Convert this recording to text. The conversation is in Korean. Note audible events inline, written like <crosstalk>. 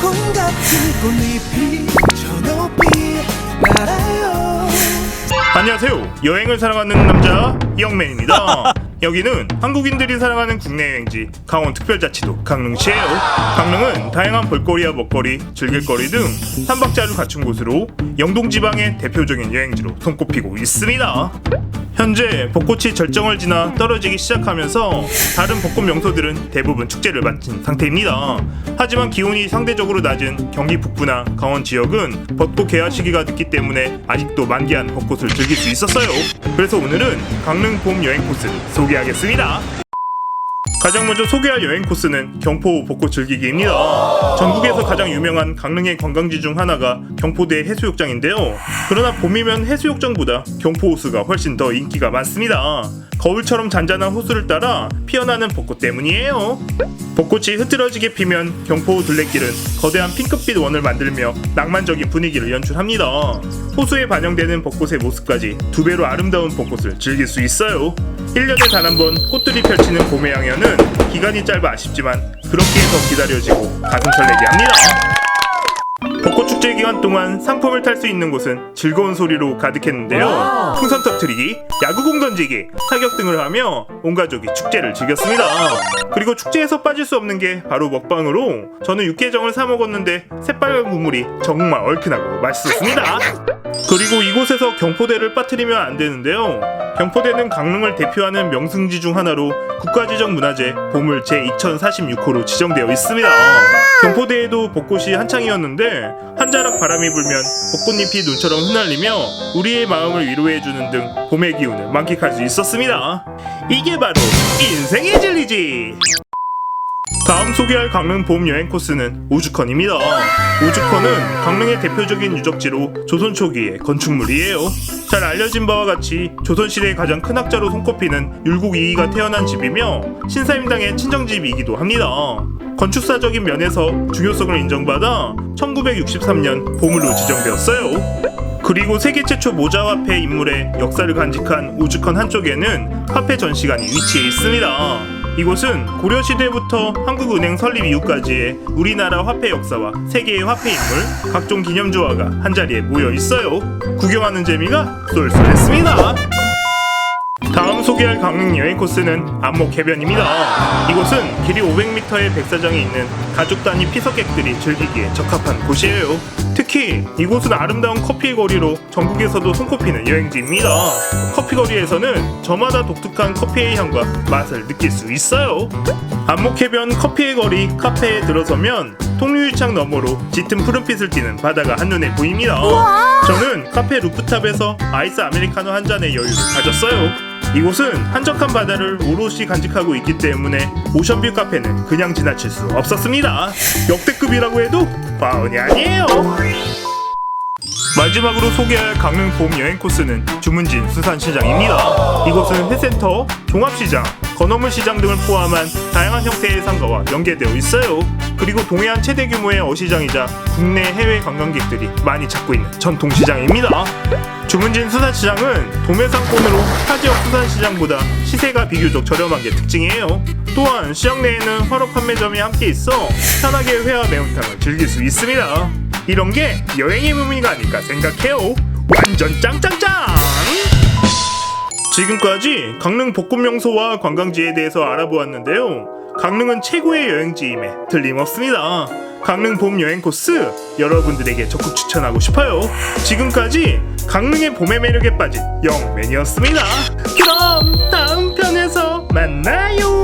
공 같은 꽃잎이 저 높이 날아요 안녕하세요. 여행을 사랑하는 남자 이영맨입니다. <laughs> 여기는 한국인들이 사랑하는 국내 여행지 강원 특별자치도 강릉시예요. 강릉은 다양한 볼거리와 먹거리, 즐길거리 등 삼박자를 갖춘 곳으로 영동 지방의 대표적인 여행지로 손꼽히고 있습니다. 현재 벚꽃이 절정을 지나 떨어지기 시작하면서 다른 벚꽃 명소들은 대부분 축제를 마친 상태입니다. 하지만 기온이 상대적으로 낮은 경기 북부나 강원 지역은 벚꽃 개화 시기가 늦기 때문에 아직도 만개한 벚꽃을 즐길 수 있었어요. 그래서 오늘은 강릉 봄 여행 코스를 소개하겠습니다. 가장 먼저 소개할 여행 코스는 경포 벚꽃 즐기기입니다. 전국에서 가장 유명한 강릉의 관광지 중 하나가 경포대 해수욕장인데요. 그러나 봄이면 해수욕장보다 경포 호수가 훨씬 더 인기가 많습니다. 거울처럼 잔잔한 호수를 따라 피어나는 벚꽃 때문이에요. 벚꽃이 흐트러지게 피면 경포 둘레길은 거대한 핑크빛 원을 만들며 낭만적인 분위기를 연출합니다. 호수에 반영되는 벚꽃의 모습까지 두 배로 아름다운 벚꽃을 즐길 수 있어요. 1년에 단 한 번 꽃들이 펼치는 봄의 양연은 기간이 짧아 아쉽지만 그렇게 더 기다려지고 가슴 설레게 합니다. 벚꽃 축제 기간 동안 상품을 탈 수 있는 곳은 즐거운 소리로 가득했는데요. 풍선 터트리기, 야구공 던지기, 타격 등을 하며 온 가족이 축제를 즐겼습니다. 그리고 축제에서 빠질 수 없는 게 바로 먹방으로 저는 육개장을 사 먹었는데 새빨간 국물이 정말 얼큰하고 맛있었습니다. 그리고 이곳에서 경포대를 빠뜨리면 안 되는데요. 경포대는 강릉을 대표하는 명승지 중 하나로 국가지정 문화재 보물 제2046호로 지정되어 있습니다. 경포대에도 벚꽃이 한창이었는데 한 자락 바람이 불면 벚꽃잎이 눈처럼 흩날리며 우리의 마음을 위로해주는 등 봄의 기운을 만끽할 수 있었습니다. 이게 바로 인생의 진리지! 다음 소개할 강릉 봄 여행 코스는 우주컨입니다. 우주컨은 강릉의 대표적인 유적지로 조선 초기의 건축물이에요. 잘 알려진 바와 같이 조선시대의 가장 큰 학자로 손꼽히는 율곡 이이가 태어난 집이며 신사임당의 친정집이기도 합니다. 건축사적인 면에서 중요성을 인정받아 1963년 보물로 지정되었어요. 그리고 세계 최초 모자 화폐 인물의 역사를 간직한 우주컨 한쪽에는 화폐 전시관이 위치해 있습니다. 이곳은 고려 시대부터 한국은행 설립 이후까지의 우리나라 화폐 역사와 세계의 화폐 인물, 각종 기념주화가 한 자리에 모여 있어요. 구경하는 재미가 쏠쏠했습니다. 소개할 강릉 여행 코스는 안목 해변입니다. 이곳은 길이 500m의 백사장이 있는 가족 단위 피서객들이 즐기기에 적합한 곳이에요. 특히 이곳은 아름다운 커피 거리로 전국에서도 손꼽히는 여행지입니다. 커피 거리에서는 저마다 독특한 커피의 향과 맛을 느낄 수 있어요. 안목해변 커피의 거리 카페에 들어서면 통유리창 너머로 짙은 푸른빛을 띠는 바다가 한눈에 보입니다. 저는 카페 루프탑에서 아이스 아메리카노 한 잔의 여유를 가졌어요. 이곳은 한적한 바다를 오롯이 간직하고 있기 때문에 오션뷰 카페는 그냥 지나칠 수 없었습니다. 역대급이라고 해도 과언이 아니에요. 마지막으로 소개할 강릉 봄 여행 코스는 주문진 수산시장입니다. 이곳은 회센터, 종합시장, 건어물 시장 등을 포함한 다양한 형태의 상가와 연계되어 있어요. 그리고 동해안 최대 규모의 어시장이자 국내 해외 관광객들이 많이 찾고 있는 전통시장입니다. 주문진 수산시장은 도매상권으로 타 지역 수산시장보다 시세가 비교적 저렴한 게 특징이에요. 또한 시장 내에는 화로 판매점이 함께 있어 편하게 회와 매운탕을 즐길 수 있습니다. 이런 게 여행의 묘미가 아닐까 생각해요. 완전 짱짱짱! 지금까지 강릉 벚꽃 명소와 관광지에 대해서 알아보았는데요. 강릉은 최고의 여행지임에 틀림없습니다. 강릉 봄 여행 코스 여러분들에게 적극 추천하고 싶어요. 지금까지 강릉의 봄의 매력에 빠진 영맨이었습니다. 그럼 다음 편에서 만나요.